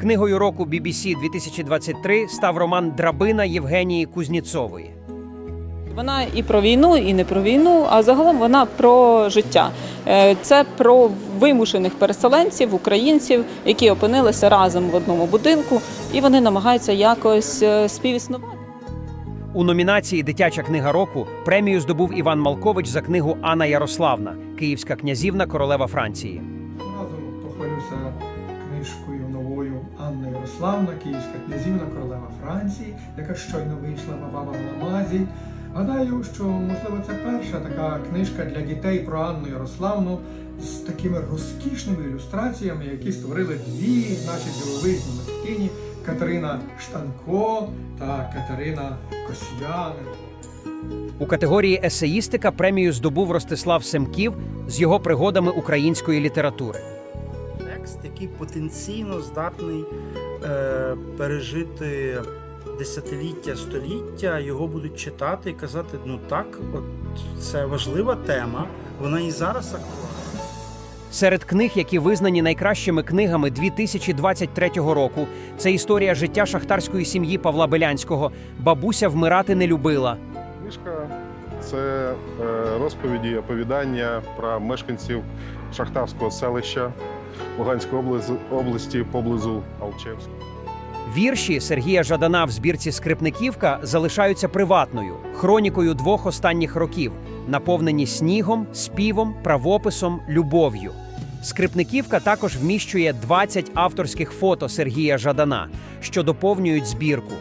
Книгою року BBC 2023 став роман Драбина Євгенії Кузніцової. Вона і про війну, і не про війну, а загалом вона про життя. Е, Це про вимушених переселенців, українців, які опинилися разом в одному будинку, і вони намагаються якось е, співіснувати. У номінації Дитяча книга року премію здобув Іван Малкович за книгу Анна Ярославна, Київська князівна королева Франції. Разом похвалюся книжкою Ярославна, Київська князівна королева Франції, яка щойно вийшла в баба Ламазі. Гадаю, що можливо це перша така книжка для дітей про Анну Ярославну з такими розкішними ілюстраціями, які створили дві наші дивовижні мисткині Катерина Штанко та Катерина Косян. У категорії есеїстика премію здобув Ростислав Семків з його пригодами української літератури. Текст, який потенційно здатний е, пережити десятиліття, століття, його будуть читати і казати: ну так, от це важлива тема, вона і зараз актуальна. Серед книг, які визнані найкращими книгами 2023 року, це історія життя шахтарської сім'ї Павла Белянського. Бабуся вмирати не любила. Книжка це е, розповіді, оповідання про мешканців шахтарського селища Луганської області, поблизу Алчевська. Вірші Сергія Жадана в збірці Скрипниківка залишаються приватною хронікою двох останніх років, наповнені снігом, співом, правописом, любов'ю. Скрипниківка також вміщує 20 авторських фото Сергія Жадана, що доповнюють збірку.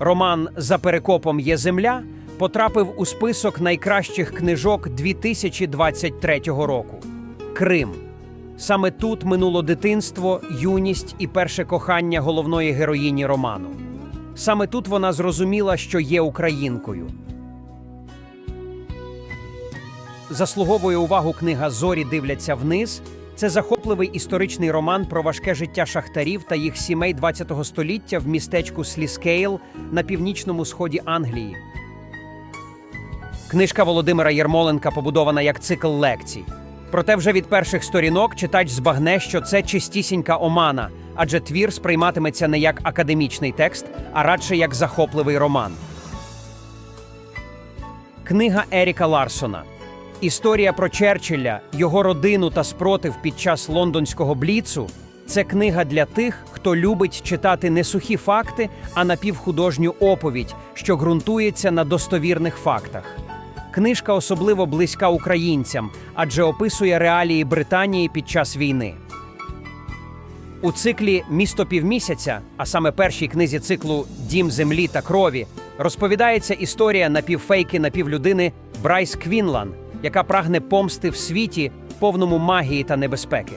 Роман За перекопом є земля потрапив у список найкращих книжок 2023 року. Крим. Саме тут минуло дитинство, юність і перше кохання головної героїні роману. Саме тут вона зрозуміла, що є українкою. Заслуговує увагу книга Зорі дивляться вниз. Це захопливий історичний роман про важке життя шахтарів та їх сімей ХХ століття в містечку Сліскейл на північному сході Англії. Книжка Володимира Єрмоленка побудована як цикл лекцій. Проте вже від перших сторінок читач збагне, що це чистісінька омана, адже твір сприйматиметься не як академічний текст, а радше як захопливий роман. Книга Еріка Ларсона. Історія про Черчилля, його родину та спротив під час лондонського бліцу це книга для тих, хто любить читати не сухі факти, а напівхудожню оповідь, що ґрунтується на достовірних фактах. Книжка особливо близька українцям, адже описує реалії Британії під час війни. У циклі Місто півмісяця, а саме першій книзі циклу Дім землі та крові, розповідається історія напівфейки напівлюдини Брайс Квінлан, яка прагне помсти в світі, повному магії та небезпеки.